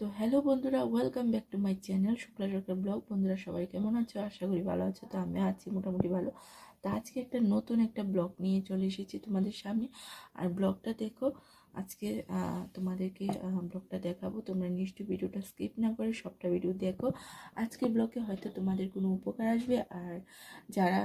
তো হ্যালো বন্ধুরা welcome back to my channel Shukla Sarkar blog বন্ধুরা সবাই কেমন আছো? আশা করি ভালো আছো, তো আমি আছি মোটামুটি ভালো। তো আজকে একটা নতুন একটা ব্লগ নিয়ে চলে এসেছি তোমাদের সামনে। আর ব্লগটা দেখো, আজকে তোমাদেরকে ব্লগটা দেখাবো। তোমরা নিশ্চয়ই ভিডিওটা স্কিপ না করে সবটা ভিডিও দেখো। আজকের ব্লগে হয়তো তোমাদের কোনো উপকার আসবে। আর যারা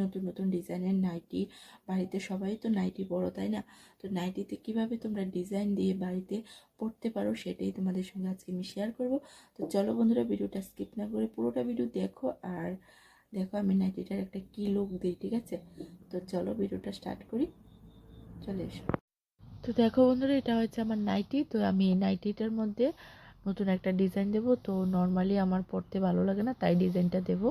নতুন নতুন ডিজাইনের নাইটি, বাড়িতে সবাই তো নাইটি বড় তাই না? তো নাইটিতে কীভাবে তোমরা ডিজাইন দিয়ে বাড়িতে পড়তে পারো সেটাই তোমাদের সঙ্গে আজকে আমি শেয়ার করব। তো চলো বন্ধুরা, ভিডিওটা স্কিপ না করে পুরোটা ভিডিও দেখো। আর দেখো আমি নাইটিটার একটা কি লুক দিই, ঠিক আছে? তো চলো ভিডিওটা স্টার্ট করি। চলে এসো। তো দেখো বন্ধুরা, এটা হচ্ছে আমার নাইটি। তো আমি এই নাইটিটার মধ্যে নতুন একটা ডিজাইন দেব। তো নর্মালি আমার পড়তে ভালো লাগে না, তাই ডিজাইনটা দেব।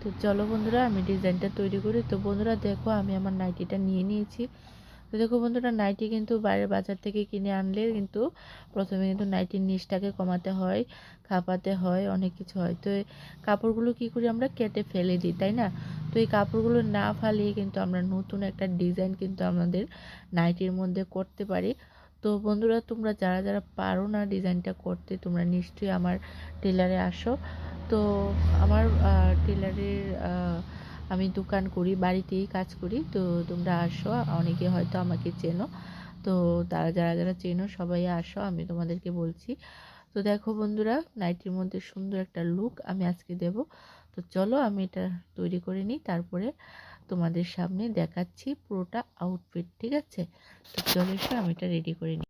তো চলো বন্ধুরা, আমি ডিজাইনটা তৈরি করি। তো বন্ধুরা, দেখো আমি আমার নাইটিটা নিয়ে নিয়েছি। তো দেখো বন্ধুরা নাইটি কিন্তু বাইরের বাজার থেকে কিনে আনলে কিন্তু প্রথমে কিন্তু নাইটির নিচটাকে কমাতে হয়, খাপাতে হয়, অনেক কিছু হয়। তো কাপড়গুলো কি করি আমরা, কেটে ফেলে দিই, তাই না? তো এই কাপড়গুলো না ফালিয়ে কিন্তু আমরা নতুন একটা ডিজাইন কিন্তু আমাদের নাইটির মধ্যে করতে পারি। তো বন্ধুরা, তোমরা যারা যারা পারো না ডিজাইনটা করতে, তোমরা নিশ্চয়ই আমার টেলারে আসো। তো আমার টেলারের আমি দোকান করি, বাড়িতেই কাজ করি। তো তোমরা আসো, অনেকে হয়তো আমাকে চেনো। তো তারা যারা যারা চেনো, সবাই আসো, আমি তোমাদেরকে বলছি। তো দেখো বন্ধুরা, নাইটির মধ্যে সুন্দর একটা লুক আমি আজকে দেব। তো চলো আমি এটা তৈরি করে নিই, তারপরে তোমাদের সামনে দেখাচ্ছি পুরোটা আউটফিট ঠিক আছে? তো চলে এসো, আমি এটা রেডি করে নিই।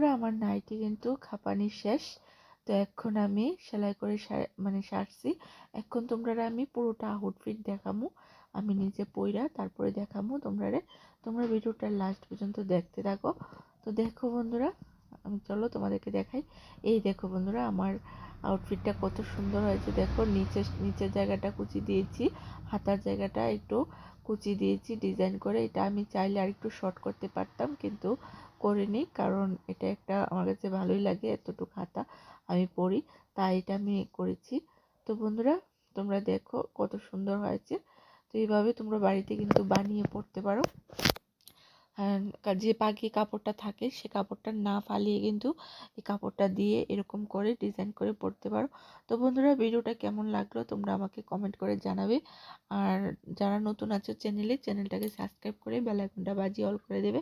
বন্ধুরা আমার নাইটি কিন্তু খাপানি শেষ। তো এখন আমি সেলাই করে মানে সারছি। এখন তোমরা আমি পুরোটা আউটফিট দেখামু। আমি নিজে পইরা তারপরে দেখামু তোমরা তোমরা ভিডিওটা লাস্ট পর্যন্ত দেখতে থাকো। তো দেখো বন্ধুরা, আমি চলো তোমাদেরকে দেখাই। এই দেখো বন্ধুরা, আমার আউটফিটটা কত সুন্দর হয়েছে। দেখো, নিচে, নিচের জায়গাটা কুচি দিয়েছি। হাতার জায়গাটা একটু কুচি দিয়েছি ডিজাইন করে। এটা আমি চাইলে আর একটু শর্ট করতে পারতাম, কিন্তু করিনি কারণ এটা একটা আমার কাছে ভালোই লাগে, এতটুকু হাতা আমি পরি, তাই এটা আমি করেছি। তো বন্ধুরা, তোমরা দেখো কত সুন্দর হয়েছে। তো এইভাবে তোমরা বাড়িতে কিন্তু বানিয়ে পড়তে পারো। যে পাখি কাপড়টা থাকে সে কাপড়টা না ফালিয়ে কিন্তু এই কাপড়টা দিয়ে এরকম করে ডিজাইন করে পরতে পারো। তো বন্ধুরা, ভিডিওটা কেমন লাগল তোমরা আমাকে কমেন্ট করে জানাবে। আর যারা নতুন আছো চ্যানেলে চ্যানেলটাকে সাবস্ক্রাইব করে বেলাইকনটা বাজিয়ে অল করে দেবে।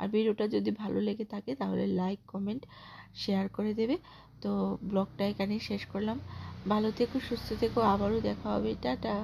আর ভিডিওটা যদি ভালো লেগে থাকে তাহলে লাইক কমেন্ট শেয়ার করে দেবে। তো ব্লগটা এখানেই শেষ করলাম। ভালো থেকো, সুস্থ থেকো, আবারও দেখা হবে। টাটা!